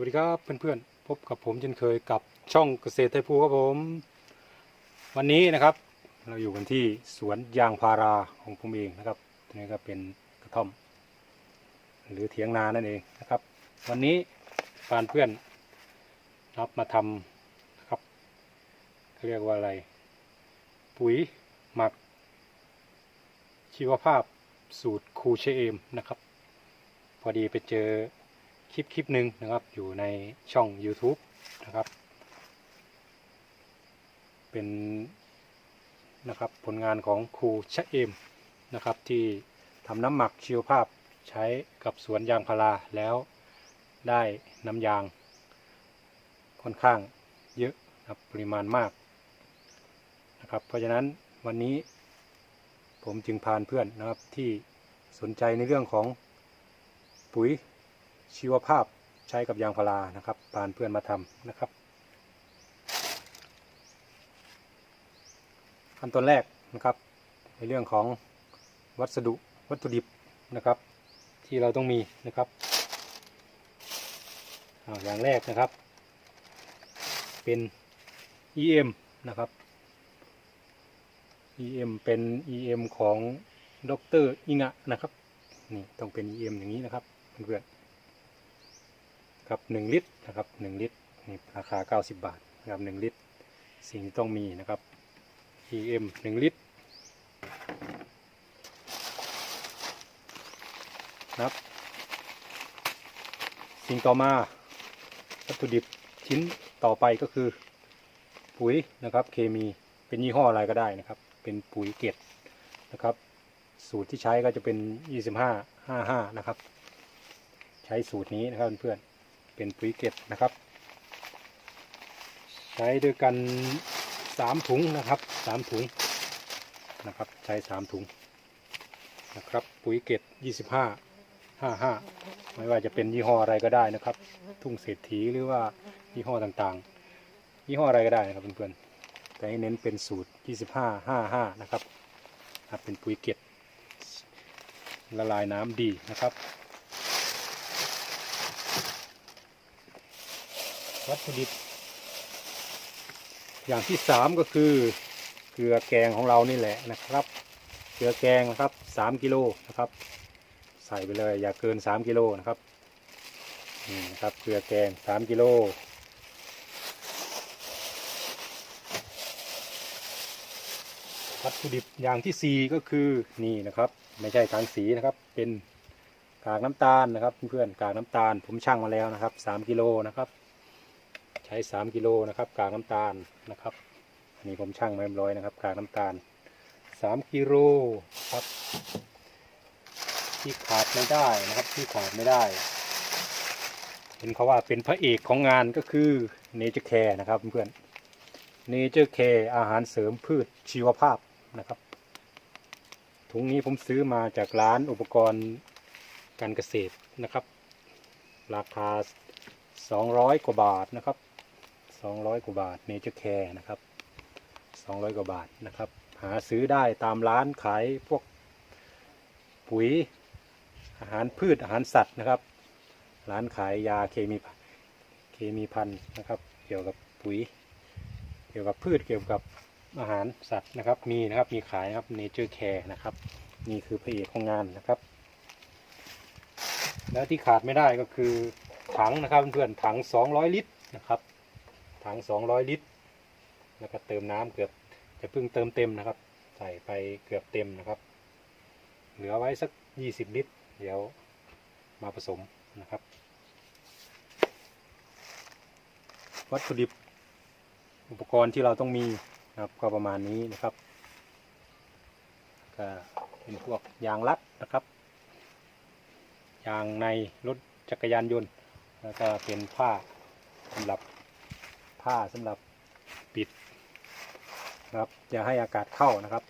วัสดีครับเพื่อนๆ พบกับผมเช่นเคยกับช่องเกษตรไทยภูครับผม วันนี้นะครับ เราอยู่กันที่สวนยางพาราของผมเองนะครับตรงนี้ก็เป็นกระท่อม หรือเถียงนานั่นเองนะครับ วันนี้ปานเพื่อนรับมาทำนะครับเขาเรียกว่าอะไร ปุ๋ยหมัก ชีวภาพสูตรคูเชเอมนะครับ พอดีไปเจอ คลิปคลิปหนึ่งนะครับ อยู่ในช่อง YouTube นะครับ เป็นนะครับผลงานของครูชะเอมนะครับ ที่ทำน้ำหมักชีวภาพใช้กับสวนยางพาราแล้วได้น้ำยาง ค่อนข้างเยอะนะครับปริมาณมากนะครับ เพราะฉะนั้นวันนี้ผมจึงพานเพื่อนนะครับที่สนใจในเรื่องของปุ๋ย ชีวภาพใช้กับยางพารานะครับพานเพื่อนมาทำนะครับ ขั้นตอนแรกนะครับ ในเรื่องของวัสดุวัตถุดิบนะครับ ที่เราต้องมีนะครับอ่าอย่างแรกนะครับ เป็น EM นะครับ EM เป็น EM ของดรอิงะนะครับ นี่ต้องเป็น EM อย่างนี้นะครับเพื่อนๆ ครับ1ลิตรนะครับ1ลิตรนี่ราคา 90 บาทนะครับ1ลิตร สิ่งที่ต้องมีนะครับ EM 1ลิตรนะครับ สิ่งต่อมาวัตถุดิบชิ้นต่อไปก็คือปุ๋ยนะครับเคมีเป็นยี่ห้ออะไรก็ได้นะครับ เป็นปุ๋ยเกล็ดนะครับ สูตรที่ใช้ก็จะเป็น 25 55 นะครับ ใช้สูตรนี้นะครับเพื่อนๆ เป็นปุ๋ยเกล็ดนะครับ ใช้ด้วยกันสามถุงนะครับสามถุงนะครับใช้สามถุงนะครับปุ๋ยเกตยี่สิบห้าห้าห้าไม่ว่าจะเป็นยี่ห้ออะไรก็ได้นะครับ ทุ่งเศรษฐีหรือว่ายี่ห้อต่างๆ ยี่ห้ออะไรก็ได้นะครับเพื่อนๆแต่ให้เน้นเป็นสูตรยี่สิบห้าห้าห้านะครับเป็นปุ๋ยเกตละลายน้ำดีนะครับ วัตถุดิบ อย่างที่สามก็คือเกลือแกงของเรานี่แหละนะครับ เกลือแกงนะครับสามกิโลนะครับ ใส่ไปเลยอย่าเกินสามกิโลนะครับนี่นะครับเกลือแกงสามกิโลวัตถุดิบอย่างที่สี่ก็คือนี่นะครับ ไม่ใช่กางสีนะครับ เป็นกากน้ำตาลนะครับเพื่อนๆกากน้ำตาลผมชั่งมาแล้วนะครับสามกิโลนะครับ ใช้ 3 กิโลนะครับกากน้ำตาลนะครับอันนี้ผมชั่งมาเรียบร้อยนะครับกากน้ำตาล 3 กิโลครับ ที่ขาดไม่ได้นะครับที่ขาดไม่ได้ เห็นเขาว่าเป็นพระเอกของงานก็คือเนเจอร์แคร์นะครับเพื่อนเนเจอร์แคร์อาหารเสริมพืชชีวภาพนะครับถุงนี้ผมซื้อมาจากร้านอุปกรณ์การเกษตรนะครับ ราคา 200 กว่าบาทนะครับ 200 กว่าบาทเนเจอร์แคร์นะครับ 200 กว่าบาทนะครับ หาซื้อได้ตามร้านขายพวกปุ๋ยอาหารพืชอาหารสัตว์นะครับ ร้านขายยาเคมีเคมีพันธุ์นะครับ เกี่ยวกับปุ๋ย เกี่ยวกับพืชเกี่ยวกับอาหารสัตว์นะครับ มีนะครับมีขายนะครับเนเจอร์แคร์นะครับ นี่คือพระเอกของงานนะครับ แล้วที่ขาดไม่ได้ก็คือถังนะครับเพื่อนถัง 200 ลิตรนะครับ ถัง 200 ลิตร แล้วก็เติมน้ำเกือบจะเพิ่งเติมเต็มนะครับ ใส่ไปเกือบเต็มนะครับ เหลือไว้สัก 20 ลิตร เดี๋ยวมาผสมนะครับ วัตถุดิบอุปกรณ์ที่เราต้องมีนะครับก็ประมาณนี้นะครับก็เป็นพวกยางรัดนะครับ ยางในรถจักรยานยนต์ แล้วก็เป็นผ้าสำหรับ ผ้าสำหรับปิดนะครับอย่าให้อากาศเข้านะครับ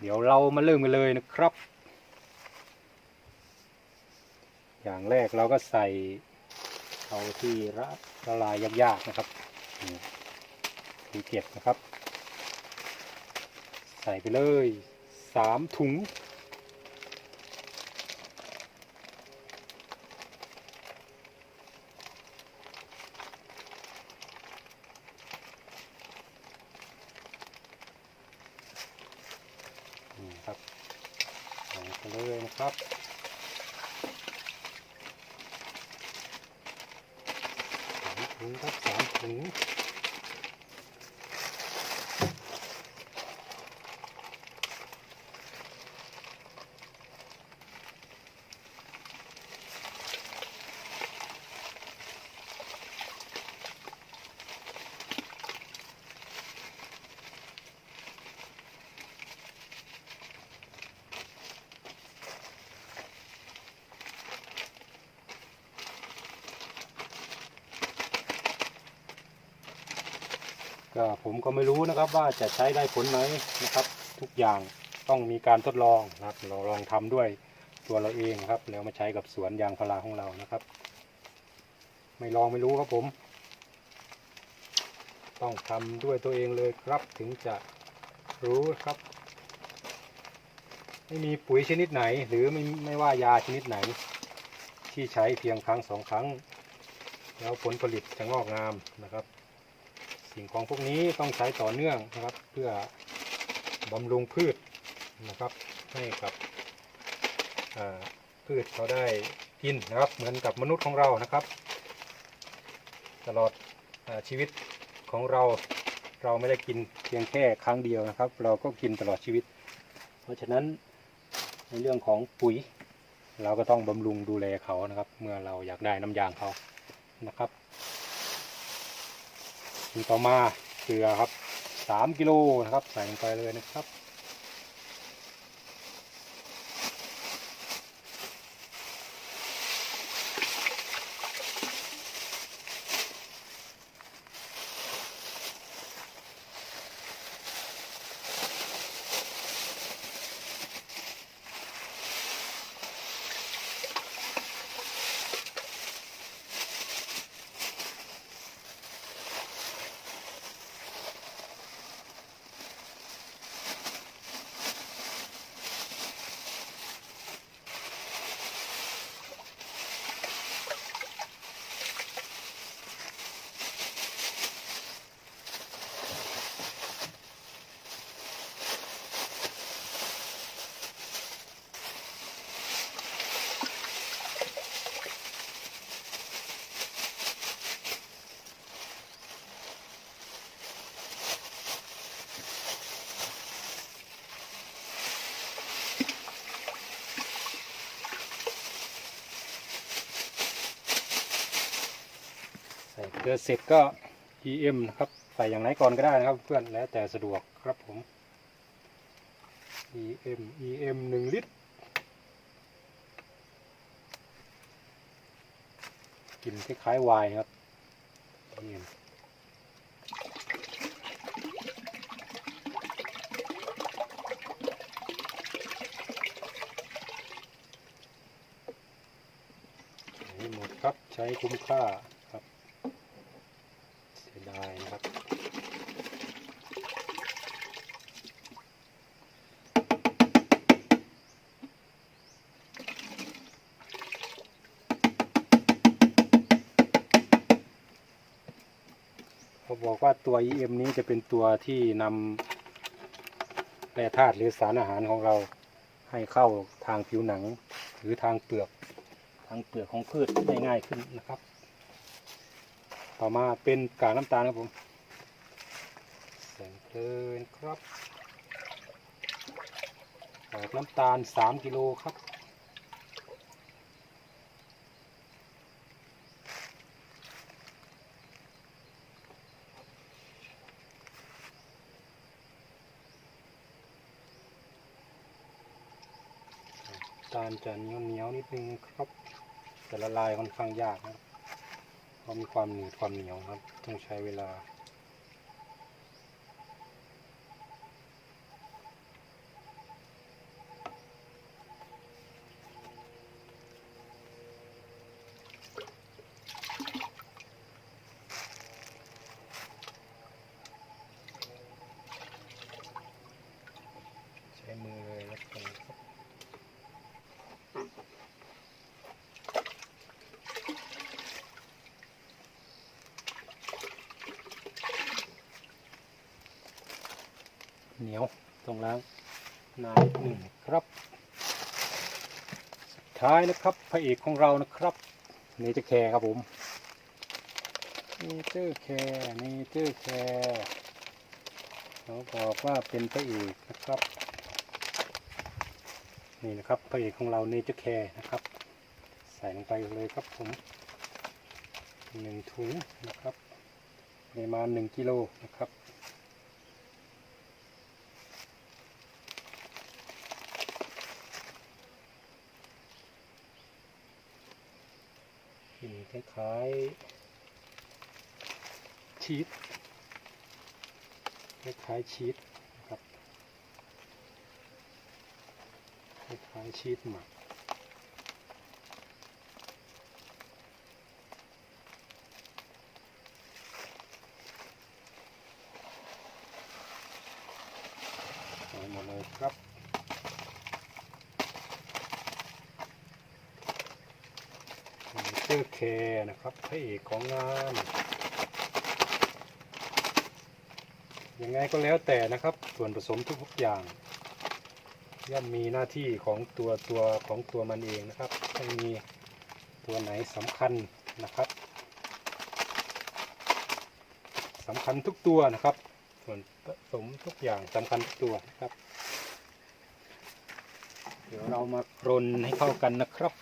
เดี๋ยวเรามาเริ่มกันเลยนะครับ อย่างแรกเราก็ใส่เอาที่ละละลายยากๆนะครับนี่ทีเก็บนะครับ ใส่ไปเลยสามถุง นะ ครับ สามถุงครับสามถุง ก็ผมก็ไม่รู้นะครับว่าจะใช้ได้ผลไหมนะครับ ทุกอย่างต้องมีการทดลองนะครับ เราลองทำด้วยตัวเราเองครับ แล้วมาใช้กับสวนยางพาราของเรานะครับ ไม่ลองไม่รู้ครับผม ต้องทำด้วยตัวเองเลยครับถึงจะรู้ครับ ไม่มีปุ๋ยชนิดไหน หรือไม่ไม่ว่ายาชนิดไหน ที่ใช้เพียงครั้งสองครั้ง แล้วผลผลิตจะงอกงามนะครับ สิ่งของพวกนี้ต้องใช้ต่อเนื่องนะครับ เพื่อบำรุงพืชนะครับ ให้กับพืชเขาได้กินนะครับ เหมือนกับมนุษย์ของเรานะครับ ตลอดอชีวิตของเราเราไม่ได้กินเพียงแค่ครั้งเดียวนะครับ เราก็กินตลอดชีวิต เพราะฉะนั้นในเรื่องของปุ๋ย เราก็ต้องบำรุงดูแลเขานะครับ เมื่อเราอยากได้น้ำยางเขานะครับ ต่อมาเกลือครับสามกิโลนะครับ ใส่ลงไปเลยนะครับ ลือเสร็จก็ EM นะครับใส่อย่างไหนก่อนก็ได้นะครับ เพื่อนแล้วแต่สะดวกครับผม EM EM หนึ่งลิตรกลินคล้ายๆไวน์ครับ EM ใช้หมดครับใช้คุ้มค่า EM นี้จะเป็นตัวที่นำแร่ธาตุหรือสารอาหารของเราให้เข้าทางผิวหนัง หรือทางเปลือกทางเปลือกของพืชได้ง่ายขึ้นนะครับ ต่อมาเป็นกากน้ำตาลครับผมใส่เพลินครับกากน้ำตาล 3 กิโลครับ ตาลจะเหนียวเหนียวนิดนึงครับแต่ละลายค่อนข้างยากนะครับเพราะมีความหนืดความเหนียวครับ ต้องใช้เวลา ใช้มือเลยแล้วกันครับ เหนียวต้องล้างน้ำนิดหนึ่งครับท้ายนะครับพระเอกของเรานะครับเนเจอร์แคร์ครับผมเนเจอร์แคร์เนเจอร์แคร์เขาบอกว่าเป็นพระเอกนะครับนี่นะครับพระเอกของเราเนเจอร์แคร์นะครับ ใส่ลงไปเลยครับผมหนึ่งถุงนะครับปริมาณหนึ่งกิโลนะครับ คล้ายๆชีสคล้ายๆชีสนะครับคล้ายๆชีสหมักหมดเลยครับ เจอร์แคร์นะครับพระเอกของงานยังไงก็แล้วแต่นะครับ ส่วนผสมทุกๆอย่าง ย่อมมีหน้าที่ของตัวตัวของตัวมันเองนะครับไม่มีตัวไหนสำคัญนะครับสำคัญทุกตัวนะครับ ส่วนผสมทุกอย่างสำคัญทุกตัวนะครับ เดี๋ยวเรามากรนให้เข้ากันนะครับ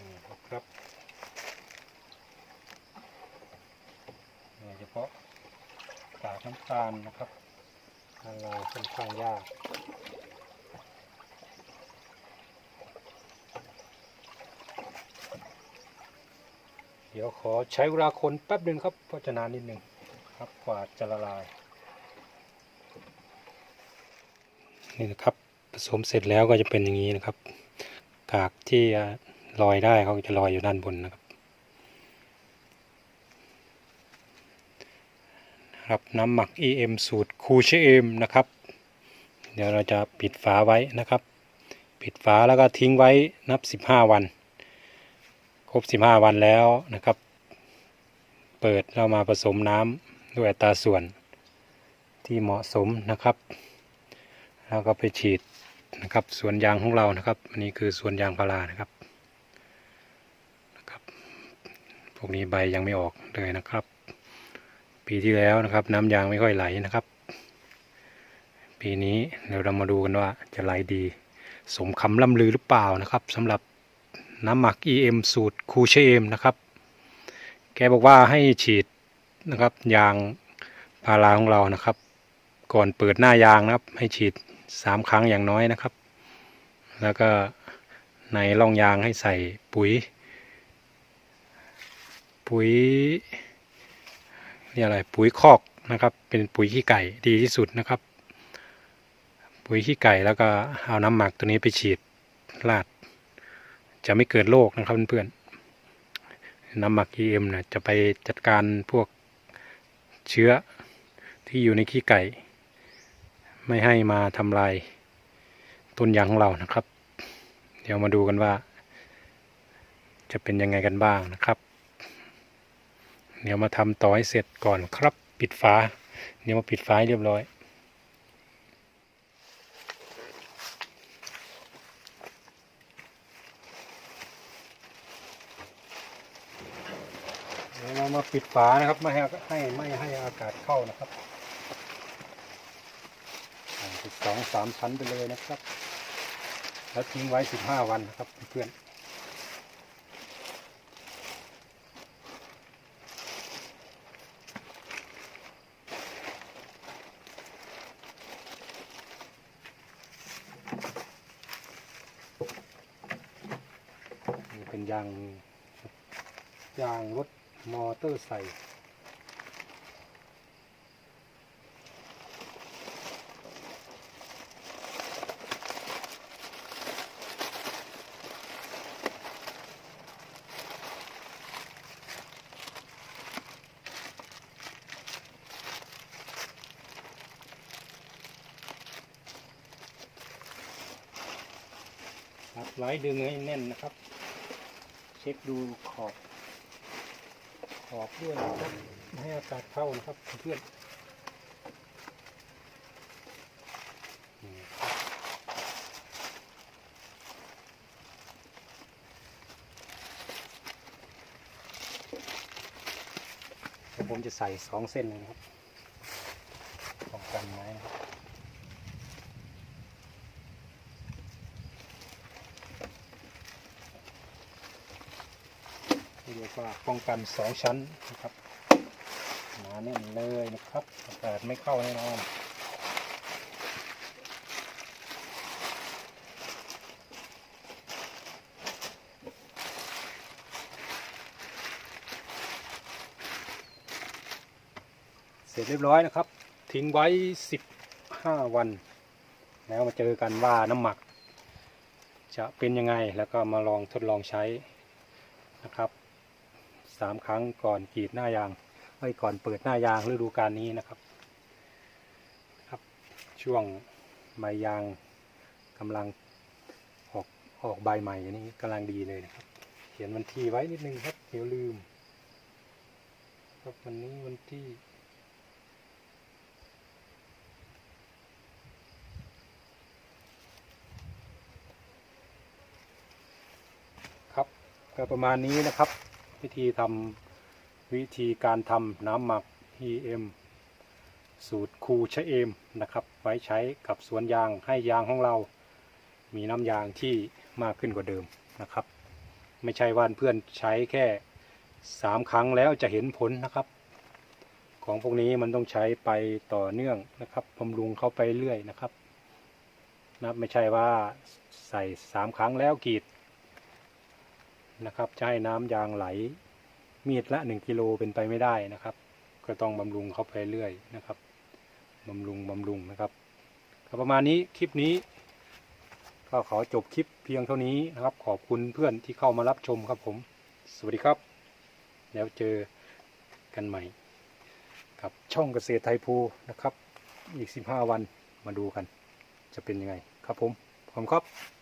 นี่นะครับโดยเฉพาะกากน้ำตาลนะครับละลายค่อนข้างยากเดี๋ยวขอใช้เวลาคนแป๊บหนึ่งครับเพราะจะนานนิดหนึ่งครับกว่าจะละลาย นี่นะครับผสมเสร็จแล้วก็จะเป็นอย่างนี้นะครับ กากที่ลอยได้เขาจะลอยอยู่ด้านบนนะครับครับน้ำหมัก EM สูตรคูเชเอมนะครับ เดี๋ยวเราจะปิดฝาไว้นะครับ ปิดฝาแล้วก็ทิ้งไว้นับ 15 วัน ครบ 15 วันแล้วนะครับ เปิดเรามาผสมน้ำด้วยอัตราส่วนที่เหมาะสมนะครับ แล้วก็ไปฉีดนะครับสวนยางของเรานะครับ อันนี้คือสวนยางพารานะครับนะครับ พวกนี้ใบยังไม่ออกเลยนะครับ ปีที่แล้วนะครับ น้ำยางไม่ค่อยไหลนะครับ ปีนี้เดี๋ยวเรามาดูกันว่าจะไหลดี สมคำล่ำลือหรือเปล่านะครับสำหรับ น้ำหมัก EM สูตรคูเชเอมนะครับ แกบอกว่าให้ฉีดนะครับยางพาราของเรานะครับ ก่อนเปิดหน้ายางนะครับ ให้ฉีดสามครั้งอย่างน้อยนะครับ แล้วก็ในร่องยางให้ใส่ปุ๋ย ปุ๋ยนี่อะไรปุ๋ยคอกนะครับ เป็นปุ๋ยขี้ไก่ดีที่สุดนะครับ ปุ๋ยขี้ไก่แล้วก็เอาน้ำหมักตัวนี้ไปฉีดราด จะไม่เกิดโรคนะครับเพื่อนๆน้ำหมัก EM เนี่ยจะไปจัดการพวกเชื้อที่อยู่ในขี้ไก่ ไม่ให้มาทำลายต้นยางของเรานะครับ เดี๋ยวมาดูกันว่า จะเป็นยังไงกันบ้างนะครับ เดี๋ยวมาทำต่อให้เสร็จก่อนครับปิดฝาเดี๋ยวมาปิดฝาเรียบร้อย เดี๋ยวเรามา ปิดฝานะครับ ไม่ให้ให้ไม่ให้อากาศเข้านะครับอ่าปิดสองสามชั้นไปเลยนะครับ แล้วทิ้งไว้สิบห้าวันนะครับเพื่อนเป็นยางยางรถ มอเตอร์ไซค์ครับไล่ดึงให้แน่นนะครับ เช็คดูขอบ ขอบด้วยนะครับไม่ให้อากาศเข้านะครับเพื่อนนี่ครับเดี๋ยวผมจะใส่สองเส้นเลยนะครับป้องกันไม้นะครับ เรียกว่าป้องกันสองชั้นนะครับหนาแน่นเลยนะครับอากาศไม่เข้าแน่นอนเสร็จเรียบร้อยนะครับ ทิ้งไว้ 15 วัน แล้วมาเจอกันว่าน้ำหมัก จะเป็นยังไงแล้วก็มาลองทดลองใช้นะครับ สามครั้งก่อนกรีดหน้ายางไว้ก่อนเปิดหน้ายางฤดูกาลนี้นะครับ ครับ ช่วงใบยางกำลังออกออกใบใหม่อันนี้กำลังดีเลยนะครับ เขียนวันที่ไว้นิดนึงครับเดี๋ยวลืม ครับวันนี้วันที่ครับก็ประมาณนี้นะครับ วิธีทำวิธีการทำน้ำหมัก EM สูตรคูชะเอมนะครับ ไว้ใช้กับสวนยางให้ยางของเรา มีน้ำยางที่มากขึ้นกว่าเดิมนะครับ ไม่ใช่ว่าเพื่อนใช้แค่สามครั้งแล้วจะเห็นผลนะครับ ของพวกนี้มันต้องใช้ไปต่อเนื่องนะครับบำรุงเข้าไปเรื่อยนะครับนะไม่ใช่ว่าใส่สามครั้งแล้วกีด นะครับจะให้น้ำยางไหล มีดละหนึ่งกิโลเป็นไปไม่ได้นะครับ ก็ต้องบำรุงเข้าไปเรื่อยนะครับบำรุงบำรุงนะครับก็ประมาณนี้คลิปนี้ก็ขอจบคลิปเพียงเท่านี้นะครับ ขอบคุณเพื่อนที่เข้ามารับชมครับผม สวัสดีครับ แล้วเจอกันใหม่ กับช่องเกษตรไทยภูนะครับ อีก 15 วันมาดูกัน จะเป็นยังไงครับผม ขอบคุณครับ